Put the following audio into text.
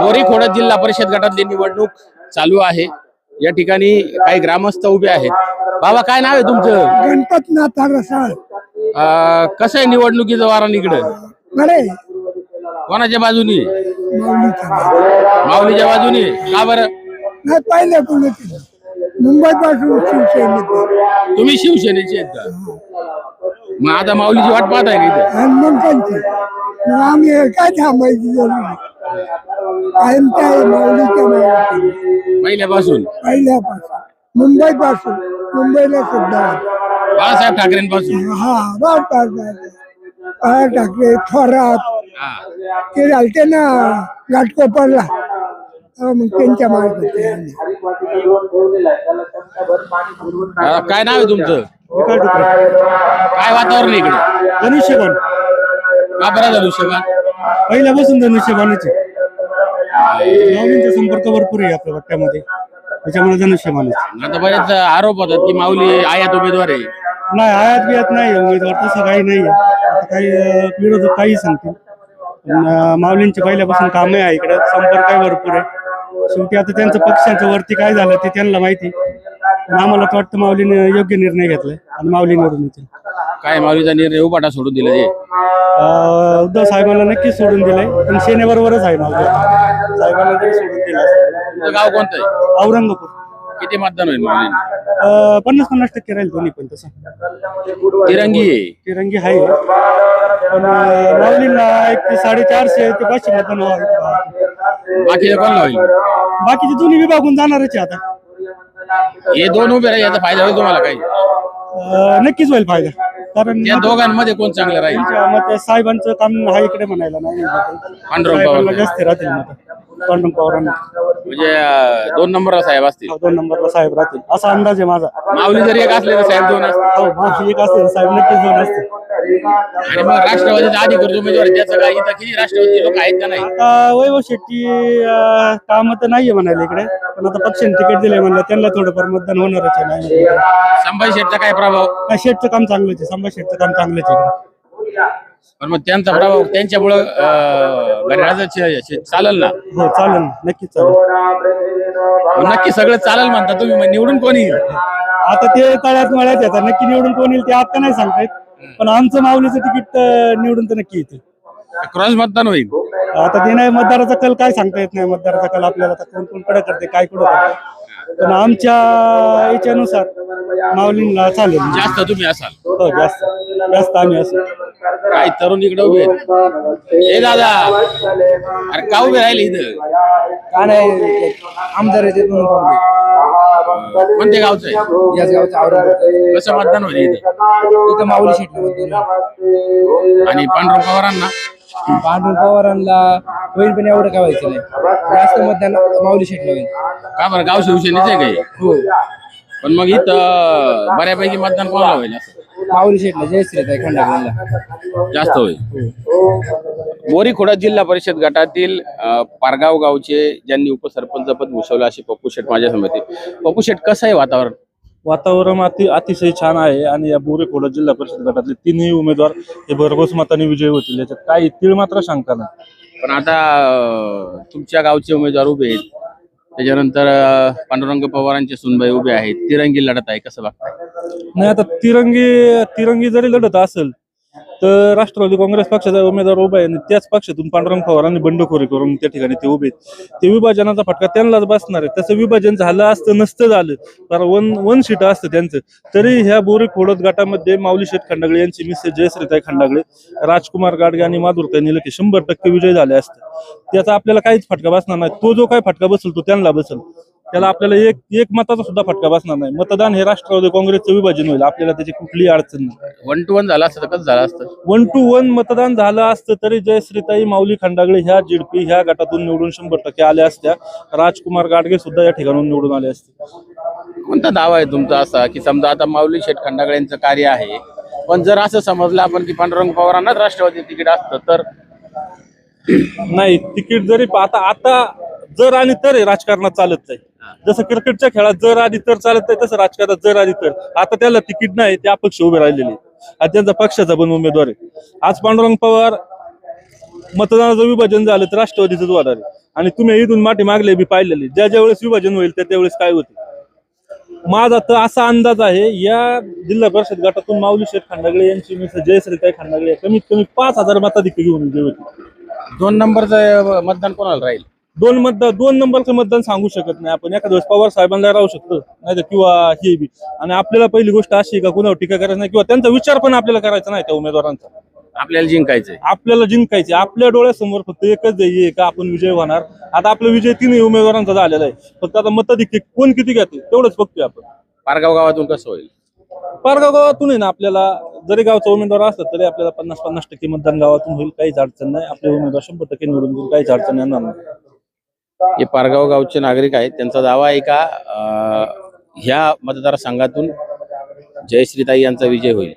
बोरी खोडद जिल्हा परिषद गटातली निवडणूक चालू आहे. या ठिकाणी काही ग्रामस्थ उभे आहेत. बाबा काय नाव आहे तुमचं? गणपतनाथ रसाळ अं, कसं आहे निवडणुकीचं वारण इकडं? बरे कोणाच्या बाजूनी? माऊलीच्या बाजूनी. का बरं? नाही पाहिलं कोणी मुंबई पासून शिवसेनेत तुम्ही शिवसेनेचे आहेत का? मग आता माऊलीची वाट पाहत आहे का इथं? आणि मग त्यांची आम्ही काय थांबायची जरूर? कायम काय माऊलीच्या नावाखाली. पहिल्यापासून? पहिल्यापासून. मुंबई पासून मुंबईला सुद्धा. बाळासाहेब ठाकरेंपासून? हा बाळ बाळ ठाकरे थोरात. हा. ते झालते ना घाटकोपरला. तेव्हा मग त्यांच्या. अं, काय नाव आहे तुमचं? काय वातावरण आहे इकडे? धनुष्यबाण का बरं झालं शेवा पहिल्यापासून धनुष्यबाणच आहे माऊलींचा संपर्क भरपूर आहे आपल्या पट्ट्यामध्ये त्याच्यामुळे धनुष्यबाणच आता बरेच आरोप होतात की माऊली आयात उमेदवार आहे. नाही आयात बियात नाही उमेदवार तसं काही नाही आता काही अं, विरोधक काही सांगतील. पण, अं, माऊलींचे पहिल्यापासून कामही आहे इकडे. संपर्क आहे भरपूर आहे. शेवटी आता त्यांचं पक्षांच्या वरती काय झालं ते त्यांना माहिती पण आम्हाला तर वाटतं माऊलीने योग्य निर्णय घेतलाय आणि माऊली निवडून येतील. काय माऊलीचा निर्णय उपाटा सोडून दिला ते? अं, उद्धव साहेबांना नक्कीच सोडून दिलंय. पण सेनेबरोबरच आहे माऊली साहेबांना जरी सोडून दिलं. तुझं गाव कोणतं आहे? औरंगापूर. किती मतदान होईल माऊलीला अं, पन्नास पन्नास टक्के राहील दोन्ही पण तसं. तिरंगी आहे. तिरंगी आहे. पण अं, माऊलींना एक ते साडेचारशे ते पाचशे मतदान व्हावं. बाकीचं कोण होईल? बाकीचे दोन्ही विभागून जाणारच आहे आता. हे दोन उभे राहिले याचा फायदा होईल तुम्हाला काही? अं, नक्कीच होईल फायदा. कारण या दोघांमध्ये कोण चांगलं राहील? त्यांच्या मत साहेबांचं काम हा इकडे म्हणायला नाही. पांडुरंग पवार. साहेबांना जास्त राहतील मत. पांडुरंग पवारांना. म्हणजे अं, दोन नंबरला साहेब असतील. दोन नंबरला साहेब राहतील. असा अंदाज आहे माझा. माऊली जरी एक असले तर साहेब दोन असतील. हो एक असते साहेब नक्कीच दोन असते आणि मग राष्ट्रवादीचा अधिकृत उमेदवार आहे, त्याचं काय इथं किती राष्ट्रवादी लोक आहेत का नाही? आता वैभव शेट्टी काम तर नाहीये म्हणाले इकडे. पण आता पक्षाने तिकीट दिलंय म्हणलं त्यांना थोडंफार मतदान होणारच आहे नाही. संभाजी शेठचा काय प्रभाव? शेटचं काम चांगलंच आहे संभाजी शेटचं काम चांगलंच आहे इकडे. पण मग त्यांचा प्रभाव त्यांच्यामुळं अं, घड्याळाचं चालेल ना? हो चालेल ना. नक्कीच चालेल. नक्की सगळं चालेल म्हणता तुम्ही निवडून कोणी येईल? आता ते तळ्यात मळ्यात येतात. नक्की निवडून कोण येईल ते आता नाही सांगता येत. पण आमचं माऊलीचं तिकीट निवडून तर नक्की येते. क्रॉस मतदान होईल. आता ते नाही मतदाराचा कल काय सांगता येत नाही. मतदाराचा कल आपल्याला आता कोण कोणकडे करते काय कुठं करते पण आमच्या याच्यानुसार माऊलींना चालेल. जास्त तुम्ही असाल. हो जास्त. जास्त आम्ही असं काही तरुण इकडे उभे आहेत. हे दादा. अरे का उभे राहिले इथं? का नाही आमदार येते म्हणून थांबले. कोणत्या गावचं आहे? याच गावचं औरंगाबाद. कसं मतदान होईल इथं? इथं माऊली शेटला आणि पांडुरंग पवारांना? पांडुरंग पवारांना होईल पण एवढं काय व्हायचं नाही. जास्त मतदान माऊली शेटला होईल. का बरं? गाव शिवसेनेच आहे काही हो? पण मग इथं बऱ्यापैकी मतदान कोणाला होईल असं? माऊली शेटला जयश्रीत आहे खंडागरला जास्त होईल. बोरी खोडा जिल्हा परिषद गटातील अं, पारगाव गावचे ज्यांनी उपसरपंच पद भूषवलं अशी पप्पू शेठ माझ्यासमोर पप्पू शेठ कसं आहे वातावरण? वातावरण अति अतिशय छान आहे आणि या बोरे खोडा जिल्हा परिषद गटातले तिन्ही उमेदवार हे भरघोस मताने विजयी होतील. याच्यात काही तीळ मात्र शंका नाही. पण आता अं, तुमच्या गावचे उमेदवार उभे आहेत. त्याच्यानंतर अं, पांडुरंग पवारांचे सुनबाई उभे आहेत. तिरंगी लढत आहे कसं बघताय? नाही आता तिरंगी तिरंगी जरी लढत असेल तर राष्ट्रवादी काँग्रेस पक्षाचा उमेदवार उभा आहे आणि त्याच पक्षातून पांडुरंग पवारांनी बंडखोरी करून त्या ठिकाणी ते उभे आहेत. ते विभाजनाचा फटका त्यांनाच बसणार आहे. तसं विभाजन झालं असतं नसतं झालं. कारण वन वन सीट असतं त्यांचं. तरी ह्या बोरी खोडत गटामध्ये माऊली शेठ खंडागळे यांची मिसेस जयश्रीताई खंडागळे राजकुमार गाडगे आणि माधुरताई निलके शंभर टक्के विजय झाले असते. त्याचा आपल्याला काहीच फटका बसणार नाही. तो जो काय फटका बसेल तो त्यांना बसेल. त्याला आपल्याला एक एक मताचा सुद्धा फटका बसणार नाही. मतदान हे राष्ट्रवादी काँग्रेसचं विभाजन होईल. आपल्याला त्याची कुठलीही अडचण नाही. वन टू वन झालं असतं तर कसं झालं असतं? वन टू वन मतदान झालं असतं तरी जयश्रीताई माऊली खंडागळे ह्या जिडपी ह्या गटातून निवडून शंभर टक्के आल्या असत्या. राजकुमार गाडगे सुद्धा या ठिकाणून निवडून आले असते. कोणता दावा आहे तुमचा असा की समजा आता माऊली शेठ खंडागळे यांचं कार्य आहे? पण जर असं समजलं आपण की पांडुरंग पवारांनाच राष्ट्रवादी तिकीट असतं तर? नाही तिकीट जरी आता आता जर आणि तर राजकारणात चालत नाही जसं क्रिकेटच्या खेळात जर आधी तर चालत नाही तसं राजकारणात जर आधी तर. आता त्याला तिकीट नाही ते अपक्ष उभे राहिलेले आणि त्यांचा पक्षाचा पण उमेदवार आहे. आज पांडुरंग पवार मतदानाचं विभाजन झालं तर राष्ट्रवादीचंच वाढार आहे. आणि तुम्ही इथून माठी मागले बी पाहिलेली. ज्या ज्या वेळेस विभाजन होईल त्या त्यावेळेस काय होते? माझा तर असा अंदाज आहे या जिल्हा परिषद गटातून माऊली शेठ खांडागळे यांची मित्र जयश्रीताई खांडागळे कमीत कमी पाच हजार मताधिक घेऊन गेले होते. दोन नंबरचं मतदान कोणाला राहील? दोन मतदान दोन नंबरचं मतदान सांगू शकत नाही आपण. एखाद्या वेळेस पवार साहेबांना राहू शकतो नाही तर किंवा हे बी. आणि आपल्याला पहिली गोष्ट अशी का कुणावर टीका करायची नाही किंवा त्यांचा विचार पण आपल्याला करायचा नाही त्या उमेदवारांचा. आपल्याला जिंकायचंय. आपल्याला जिंकायचे आपल्या डोळ्यासमोर फक्त एकच आहे का आपण विजय होणार? आता आपला विजय तिन्ही उमेदवारांचा झालेला आहे. फक्त आता मताधिक्य कोण किती घेते तेवढंच बघतोय आपण. पारगाव गावातून कसं होईल? पारगाव गावातून आहे ना आपल्याला जरी गावचा उमेदवार असला तरी आपल्याला पन्नास पन्नास टक्के मतदान गावातून होईल काहीच अडचण नाही. आपले उमेदवार शंभर टक्के निवडून येईल काहीच अडचण येणार नाही. हे पारगाव गावचे नागरिक आहेत. त्यांचा दावा आहे का? ह्या मतदारसंघातून जयश्रीताई यांचा विजय होईल.